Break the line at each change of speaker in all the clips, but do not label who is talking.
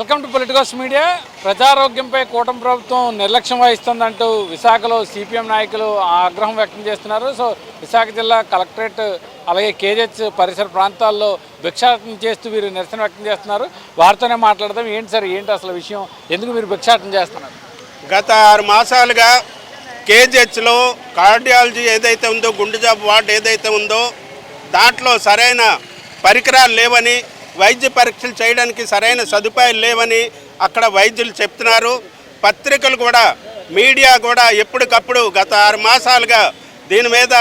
Welcome to politicals media. ప్రజారోగ్యంపై కూటమి ప్రభుత్వం నిర్లక్ష్యం వహిస్తుందంటూ విశాఖలో సిపిఎం నాయకులు ఆగ్రహం వ్యక్తం చేస్తున్నారు. సో విశాఖ జిల్లా కలెక్టరేట్ అలాగే కేజెచ్ పరిసర ప్రాంతాల్లో భిక్షాటన చేస్తూ వీరు నిరసన వ్యక్తం చేస్తున్నారు. వారితోనే మాట్లాడదాం. ఏంటి సార్? ఏంటి అసలు విషయం? ఎందుకు మీరు భిక్షాటన చేస్తున్నారు?
గత ఆరు మాసాలుగా కేజెచ్లో కార్డియాలజీ ఏదైతే ఉందో గుండె జాబ్ వార్డు ఏదైతే ఉందో దాంట్లో సరైన పరికరాలు లేవని వైద్య పరీక్షలు చేయడానికి సరైన సదుపాయాలు లేవని అక్కడ వైద్యులు చెప్తున్నారు. పత్రికలు కూడా మీడియా కూడా ఎప్పటికప్పుడు గత ఆరు మాసాలుగా దీని మీద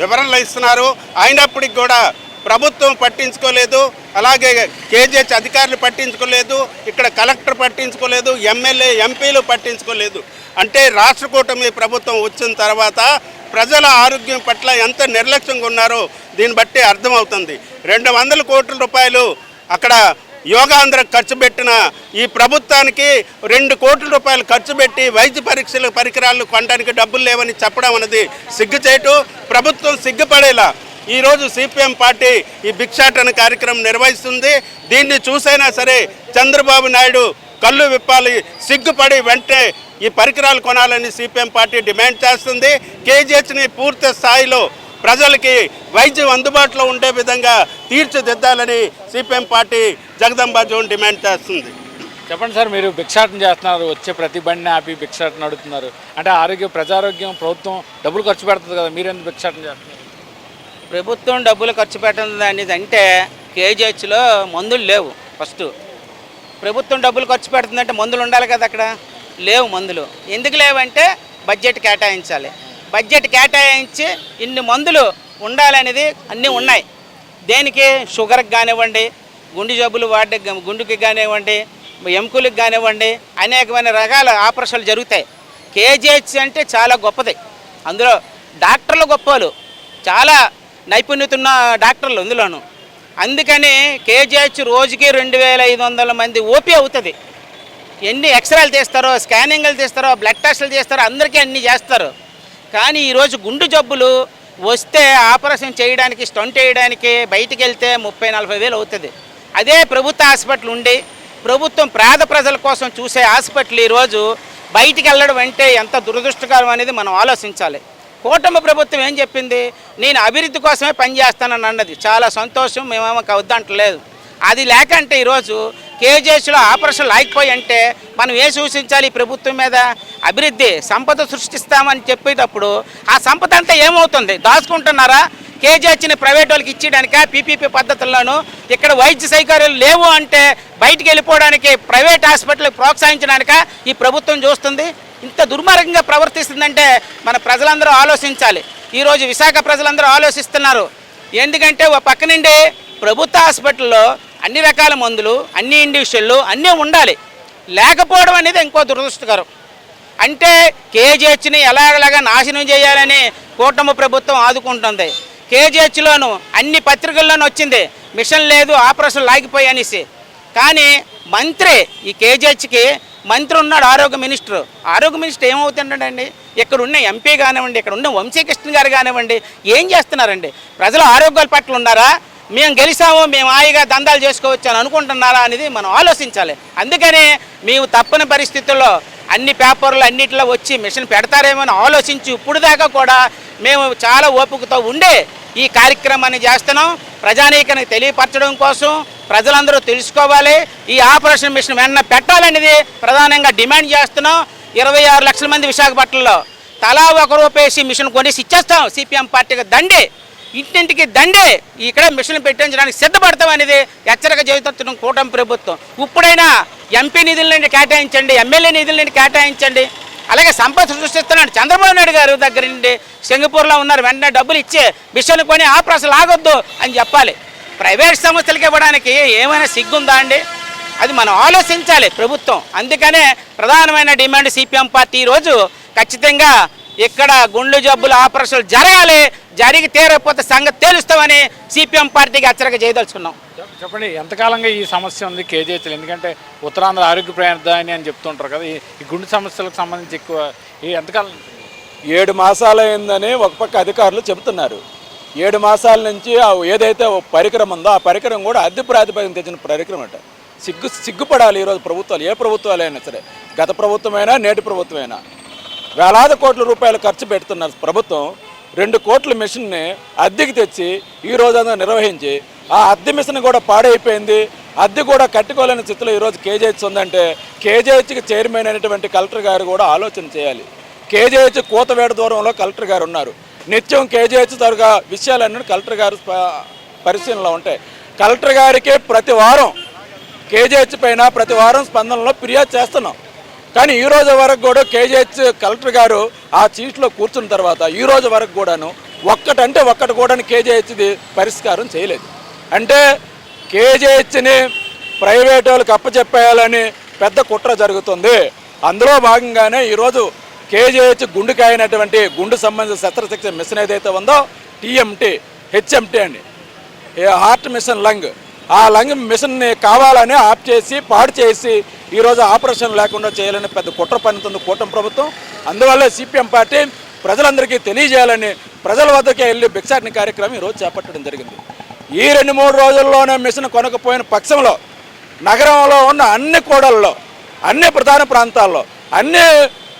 వివరణలు ఇస్తున్నారు. అయినప్పటికి కూడా ప్రభుత్వం పట్టించుకోలేదు. అలాగే కేజీహెచ్ అధికారులు పట్టించుకోలేదు. ఇక్కడ కలెక్టర్ పట్టించుకోలేదు. ఎమ్మెల్యే ఎంపీలు పట్టించుకోలేదు. అంటే రాష్ట్ర కూటమి ప్రభుత్వం వచ్చిన తర్వాత ప్రజల ఆరోగ్యం పట్ల ఎంత నిర్లక్ష్యంగా ఉన్నారో దీన్ని బట్టి అర్థమవుతుంది. రెండు వందల కోట్ల రూపాయలు అక్కడ యోగాంధ్ర ఖర్చు పెట్టిన ఈ ప్రభుత్వానికి రెండు కోట్ల రూపాయలు ఖర్చు పెట్టి వైద్య పరీక్షల పరికరాలు కొనడానికి డబ్బులు లేవని చెప్పడం అనేది సిగ్గుచేటు. ప్రభుత్వం సిగ్గుపడేలా ఈరోజు సిపిఎం పార్టీ ఈ భిక్షాటన కార్యక్రమం నిర్వహిస్తుంది. దీన్ని చూసైనా సరే చంద్రబాబు నాయుడు కళ్ళు విప్పాలి సిగ్గుపడి వెంటనే ఈ పరికరాలు కొనాలని సిపిఎం పార్టీ డిమాండ్ చేస్తుంది. కేజీహెచ్ని పూర్తి స్థాయిలో ప్రజలకి వైద్యం అందుబాటులో ఉండే విధంగా తీర్చిదిద్దాలని CPM party Jagadamba zone demand చేస్తుంది.
చెప్పండి సార్ మీరు భిక్షాటన చేస్తున్నారు. వచ్చే ప్రతి బండిని ఆపి భిక్షాటన అడుగుతున్నారు అంటే ఆరోగ్యం ప్రజారోగ్యం ప్రభుత్వం డబ్బులు ఖర్చు పెడుతుంది కదా మీరెందుకు భిక్షాటన చేస్తున్నారు?
ప్రభుత్వం డబ్బులు ఖర్చు పెట్టడం అనేది అంటే కేజీహెచ్లో మందులు లేవు ఫస్ట్. ప్రభుత్వం డబ్బులు ఖర్చు పెడుతుందంటే మందులు ఉండాలి కదా అక్కడ? లేవు మందులు. ఎందుకు లేవంటే బడ్జెట్ కేటాయించాలి. బడ్జెట్ కేటాయించి ఇన్ని మందులు ఉండాలనేది అన్నీ ఉన్నాయి. దేనికి? షుగర్కి కానివ్వండి గుండె జబ్బులు వాడి గుండెకి కానివ్వండి ఎముకలకు కానివ్వండి అనేకమైన రకాల ఆపరేషన్లు జరుగుతాయి. కేజీహెచ్ అంటే చాలా గొప్పది. అందులో డాక్టర్లు గొప్పలు. చాలా నైపుణ్యత ఉన్న డాక్టర్లు అందులోను. అందుకని కేజీహెచ్ రోజుకి రెండు వేల ఐదు వందల మంది ఓపీ అవుతుంది. ఎన్ని ఎక్స్రేలు తీస్తారో స్కానింగ్లు తీస్తారో బ్లడ్ టెస్టులు తీస్తారో అందరికీ అన్నీ చేస్తారు. కానీ ఈరోజు గుండు జబ్బులు వస్తే ఆపరేషన్ చేయడానికి స్టంట్ వేయడానికి బయటికి వెళ్తే ముప్పై నలభై వేలు అవుతుంది. అదే ప్రభుత్వ హాస్పిటల్ ఉండి ప్రభుత్వం పేద ప్రజల కోసం చూసే హాస్పిటల్ ఈరోజు బయటికి వెళ్ళడం అంటే ఎంత దురదృష్టకరం అనేది మనం ఆలోచించాలి. కూటమి ప్రభుత్వం ఏం చెప్పింది? నేను అభివృద్ధి కోసమే పనిచేస్తానని అన్నది. చాలా సంతోషం మేమేమో వద్దంటలేదు అది లేకంటే ఈరోజు కేజీఎస్లో ఆపరేషన్ లేకపోయి అంటే మనం ఏ సూచించాలి ఈ ప్రభుత్వం మీద? అభివృద్ధి సంపద సృష్టిస్తామని చెప్పేటప్పుడు ఆ సంపద అంతా ఏమవుతుంది? దాచుకుంటున్నారా? కేజీహెచ్ని ప్రైవేట్ వాళ్ళకి ఇచ్చేయడానిక? పీపీపీ పద్ధతుల్లోనూ? ఇక్కడ వైద్య సౌకర్యాలు లేవు అంటే బయటికి వెళ్ళిపోవడానికి ప్రైవేట్ హాస్పిటల్ ప్రోత్సహించడానిక ఈ ప్రభుత్వం చూస్తుంది? ఇంత దుర్మార్గంగా ప్రవర్తిస్తుందంటే మన ప్రజలందరూ ఆలోచించాలి. ఈరోజు విశాఖ ప్రజలందరూ ఆలోచిస్తున్నారు. ఎందుకంటే ఒక పక్క నుండి ప్రభుత్వ హాస్పిటల్లో అన్ని రకాల మందులు అన్ని ఇండివిజువల్లు అన్నీ ఉండాలి. లేకపోవడం అనేది ఇంకో దురదృష్టకరం. అంటే కేజీహెచ్ని ఎలాగలాగా నాశనం చేయాలని కూటమి ప్రభుత్వం ఆదుకుంటుంది. కేజీహెచ్లోను అన్ని పత్రికల్లోనూ వచ్చింది మిషన్ లేదు ఆపరేషన్ లాగిపోయి అనేసి. కానీ మంత్రి ఈ కేజీహెచ్కి మంత్రి ఉన్నాడు ఆరోగ్య మినిస్టర్. ఆరోగ్య మినిస్టర్ ఏమవుతుండండి ఇక్కడ ఉన్న ఎంపీ కానివ్వండి ఇక్కడ ఉన్న వంశీకృష్ణ గారు కానివ్వండి ఏం చేస్తున్నారండి? ప్రజలు ఆరోగ్యాల పట్ల ఉన్నారా? మేము గెలిచాము మేము హాయిగా దందాలు చేసుకోవచ్చు అని అనుకుంటున్నారా అనేది మనం ఆలోచించాలి. అందుకనే మేము తప్పని పరిస్థితుల్లో అన్ని పేపర్లు అన్నిటిలో వచ్చి మిషన్ పెడతారేమో అని ఆలోచించి ఇప్పుడు దాకా కూడా మేము చాలా ఓపికతో ఉండే ఈ కార్యక్రమాన్ని చేస్తున్నాం. ప్రజానీకానికి తెలియపరచడం కోసం ప్రజలందరూ తెలుసుకోవాలి. ఈ ఆపరేషన్ మిషన్ వెంటనే పెట్టాలనేది ప్రధానంగా డిమాండ్ చేస్తున్నాం. ఇరవై ఆరు లక్షల మంది విశాఖపట్నంలో తలా ఒక రూపేసి మిషన్ కొనేసి ఇచ్చేస్తాం. సిపిఎం పార్టీకి దండే. ఇంటింటికి దండే ఇక్కడ మిషన్ పెట్టించడానికి సిద్ధపడతాం అనేది హెచ్చరిక చేస్తున్న కూటమి ప్రభుత్వం. ఇప్పుడైనా ఎంపీ నిధుల నుండి కేటాయించండి ఎమ్మెల్యే నిధుల నుండి కేటాయించండి. అలాగే సంపద సృష్టిస్తున్నాడు చంద్రబాబు నాయుడు గారు దగ్గర నుండి. సింగపూర్లో ఉన్నారు వెంటనే డబ్బులు ఇచ్చే మిషన్ కొని ఆపరేషన్ ఆగొద్దు అని చెప్పాలి. ప్రైవేట్ సంస్థలకి ఇవ్వడానికి ఏమైనా సిగ్గుందా అండి? అది మనం ఆలోచించాలి ప్రభుత్వం. అందుకనే ప్రధానమైన డిమాండ్ సిపిఎం పార్టీ ఈరోజు ఖచ్చితంగా ఇక్కడ గుండె జబ్బులు ఆపరేషన్లు జరగాలి జరిగి తీరకపోతే సంగతి తేలుస్తామని సిపిఎం పార్టీకి హెచ్చరిక చేయదలుచుకున్నాం.
చెప్- చెప్పండి ఎంతకాలంగా ఈ సమస్య ఉంది కేజీహెచ్లు ఎందుకంటే ఉత్తరాంధ్ర ఆరోగ్య ప్రయాణాన్ని అని చెప్తుంటారు కదా ఈ- గుండె సమస్యలకు సంబంధించి ఎక్కువ ఈ ఎంతకాలం?
ఏడు మాసాలైందని ఒక పక్క అధికారులు చెబుతున్నారు. ఏడు మాసాల నుంచి ఏదైతే పరికరం ఉందో ఆ పరికరం కూడా అద్దె ప్రాతిపదికన తెచ్చిన పరికరం అట. సిగ్గు సిగ్గుపడాలి ఈరోజు ప్రభుత్వాలు ఏ ప్రభుత్వాలైనా సరే. గత ప్రభుత్వమైనా నేటి ప్రభుత్వమైనా. వేలాది కోట్ల రూపాయలు ఖర్చు పెడుతున్న ప్రభుత్వం. రెండు కోట్ల మిషన్ని అద్దెకి తెచ్చి ఈ రోజంతా నిర్వహించి ఆ అద్దె మిషన్ కూడా పాడైపోయింది. అద్దె కూడా కట్టుకోలేని స్థితిలో ఈరోజు కేజీహెచ్ ఉందంటే కేజీహెచ్కి చైర్మన్ అయినటువంటి కలెక్టర్ గారు కూడా ఆలోచన చేయాలి. కేజీహెచ్ కూతవేడ దూరంలో కలెక్టర్ గారు ఉన్నారు. నిత్యం కేజీహెచ్ తరగా విషయాలన్నీ కలెక్టర్ గారు పరిశీలనలో ఉంటాయి. కలెక్టర్ గారికి ప్రతి వారం కేజీహెచ్ పైన ప్రతి వారం స్పందనలో ఫిర్యాదు చేస్తున్నాం. కానీ ఈ రోజు వరకు కూడా కేజీహెచ్ కలెక్టర్ గారు ఆ సీట్లో కూర్చున్న తర్వాత ఈ రోజు వరకు కూడాను ఒక్కటంటే ఒక్కటి కూడా కేజీహెచ్ది పరిష్కారం చేయలేదు. అంటే కేజీహెచ్ని ప్రైవేట్ వాళ్ళకి అప్పచెప్పేయాలని పెద్ద కుట్ర జరుగుతుంది. అందులో భాగంగానే ఈరోజు కేజీహెచ్ గుండెకాయనటువంటి గుండు సంబంధించిన శస్త్రచికిత్స మిషన్ ఏదైతే ఉందో టీఎంటీ హెచ్ఎంటీ అండి. Heart machine lung. ఆ లంగ్ మిషన్ని కావాలని ఆఫ్ చేసి పాడు చేసి ఈరోజు ఆపరేషన్ లేకుండా చేయాలని పెద్ద కుట్ర పన్నుతుంది కూటమి ప్రభుత్వం. అందువల్ల సిపిఎం పార్టీ ప్రజలందరికీ తెలియజేయాలని ప్రజల వద్దకే వెళ్ళి భిక్షాటన కార్యక్రమం ఈరోజు చేపట్టడం జరిగింది. ఈ రెండు మూడు రోజుల్లోనే మిషన్ కొనకపోయిన పక్షంలో నగరంలో ఉన్న అన్ని కూడల్లో అన్ని ప్రధాన ప్రాంతాల్లో అన్ని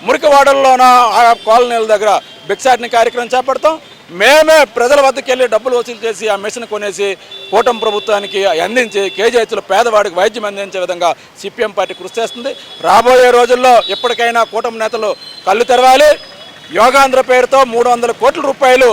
మురికివాడల్లోన ఆ కాలనీల దగ్గర భిక్షాటన కార్యక్రమం చేపడతాం. మేమే ప్రజల వద్దకు వెళ్ళి డబ్బులు వసూలు చేసి ఆ మిషన్ కొనేసి కూటమి ప్రభుత్వానికి అందించి కేజీహెచ్లో పేదవాడికి వైద్యం అందించే విధంగా సిపిఎం పార్టీ కృషి చేస్తుంది. రాబోయే రోజుల్లో ఎప్పటికైనా కూటమి నేతలు కళ్ళు తెరవాలి. యోగాంధ్ర పేరుతో మూడు వందల కోట్ల రూపాయలు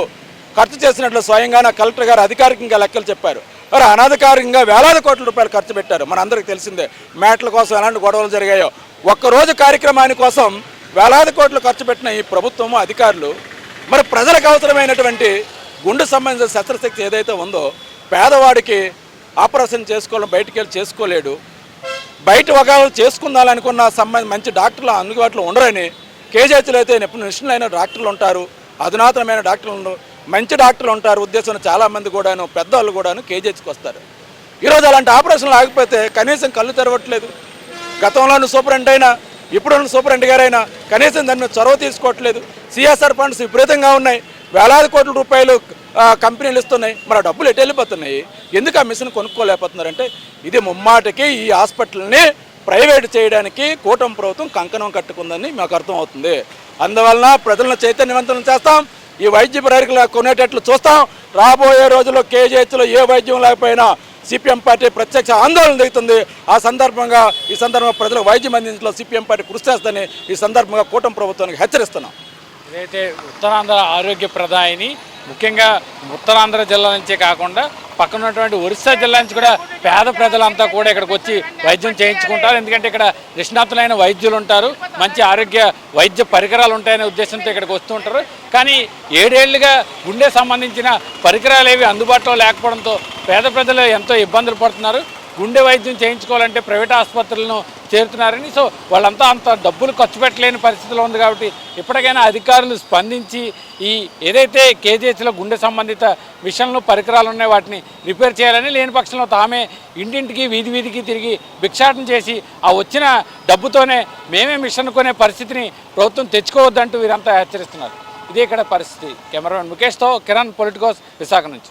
ఖర్చు చేసినట్లు స్వయంగానే కలెక్టర్ గారు అధికారికంగా లెక్కలు చెప్పారు. మరి అనధికారికంగా వేలాది కోట్ల రూపాయలు ఖర్చు పెట్టారు. మనందరికీ తెలిసిందే మేట్ల కోసం ఎలాంటి గొడవలు జరిగాయో. ఒక్కరోజు కార్యక్రమాని కోసం వేలాది కోట్లు ఖర్చు పెట్టిన ఈ ప్రభుత్వము అధికారులు మరి ప్రజలకు అవసరమైనటువంటి గుండె సంబంధించిన శస్త్రశక్తి ఏదైతే ఉందో పేదవాడికి ఆపరేషన్ చేసుకోవాలని బయటికి వెళ్ళి చేసుకోలేడు. బయట ఒకవేళ చేసుకుందాలనుకున్న సంబంధ మంచి డాక్టర్లు అందుబాటులో ఉండరని కేజీహెచ్లో అయితే నిపుణ డాక్టర్లు ఉంటారు. అధునాతనమైన డాక్టర్లు మంచి డాక్టర్లు ఉంటారు. ఉద్దేశంలో చాలామంది కూడాను పెద్దవాళ్ళు కూడాను కేజీహెచ్కి వస్తారు. ఈరోజు అలాంటి ఆపరేషన్లు ఆగిపోతే కనీసం కళ్ళు తెరవట్లేదు. గతంలోని సూపరింట్ అయినా ఇప్పుడున్న సూపరింట్ గారైనా కనీసం దాన్ని చొరవ తీసుకోవట్లేదు. సిఎస్ఆర్ ఫండ్స్ విపరీతంగా ఉన్నాయి. వేలాది కోట్ల రూపాయలు కంపెనీలు ఇస్తున్నాయి. మరి డబ్బులు ఎటు వెళ్ళిపోతున్నాయి? ఎందుకు ఆ మిషన్ కొనుక్కోలేకపోతున్నారంటే ఇది ముమ్మాటికి ఈ హాస్పిటల్ని ప్రైవేట్ చేయడానికి కూటమి ప్రభుత్వం కంకణం కట్టుకుందని మాకు అర్థం అవుతుంది అందువలన ప్రజలను చైతన్యవంతం చేస్తాం. ఈ వైద్య ప్రేరికలు కొనేటట్లు చూస్తాం. రాబోయే రోజుల్లో కేజీహెచ్లో ఏ వైద్యం లేకపోయినా సిపిఎం పార్టీ ప్రత్యక్ష ఆందోళన జరుగుతుంది ఆ సందర్భంగా ఈ సందర్భంగా ప్రజలకు వైద్యం అందించడంలో సిపిఎం పార్టీ కృషి చేస్తుందని ఈ సందర్భంగా కూటమి ప్రభుత్వానికి హెచ్చరిస్తున్నాం.
ఇదైతే ఉత్తరాంధ్ర ఆరోగ్య ప్రదాయిని ముఖ్యంగా ఉత్తరాంధ్ర జిల్లా నుంచే కాకుండా పక్కన ఉన్నటువంటి ఒరిస్సా జిల్లా నుంచి కూడా పేద ప్రజలంతా కూడా ఇక్కడికి వచ్చి వైద్యం చేయించుకుంటారు. ఎందుకంటే ఇక్కడ నిష్ణాతులైన వైద్యులు ఉంటారు. మంచి ఆరోగ్య వైద్య పరికరాలు ఉంటాయనే ఉద్దేశంతో ఇక్కడికి వస్తూ ఉంటారు. కానీ ఏడేళ్ళుగా గుండె సంబంధించిన పరికరాలు ఏవి అందుబాటులో లేకపోవడంతో పేద ప్రజలు ఎంతో ఇబ్బందులు పడుతున్నారు. గుండె వైద్యం చేయించుకోవాలంటే ప్రైవేట్ ఆసుపత్రులను చేరుతున్నారని. సో వాళ్ళంతా అంత డబ్బులు ఖర్చు పెట్టలేని పరిస్థితిలో ఉంది కాబట్టి ఇప్పటికైనా అధికారులు స్పందించి ఈ ఏదైతే కేజీహెచ్లో గుండె సంబంధిత మిషన్లు పరికరాలు ఉన్నాయో వాటిని రిపేర్ చేయాలని లేని పక్షంలో తామే ఇంటింటికి వీధి వీధికి తిరిగి భిక్షాటన చేసి ఆ వచ్చిన డబ్బుతోనే మేమే మిషన్ కొనే పరిస్థితిని ప్రభుత్వం తెచ్చుకోవద్దంటూ వీరంతా హెచ్చరిస్తున్నారు. ఇదే ఇక్కడ పరిస్థితి. కెమెరామెన్ ముఖేష్తో కిరణ్ పొలిటికోస్ విశాఖ నుంచి.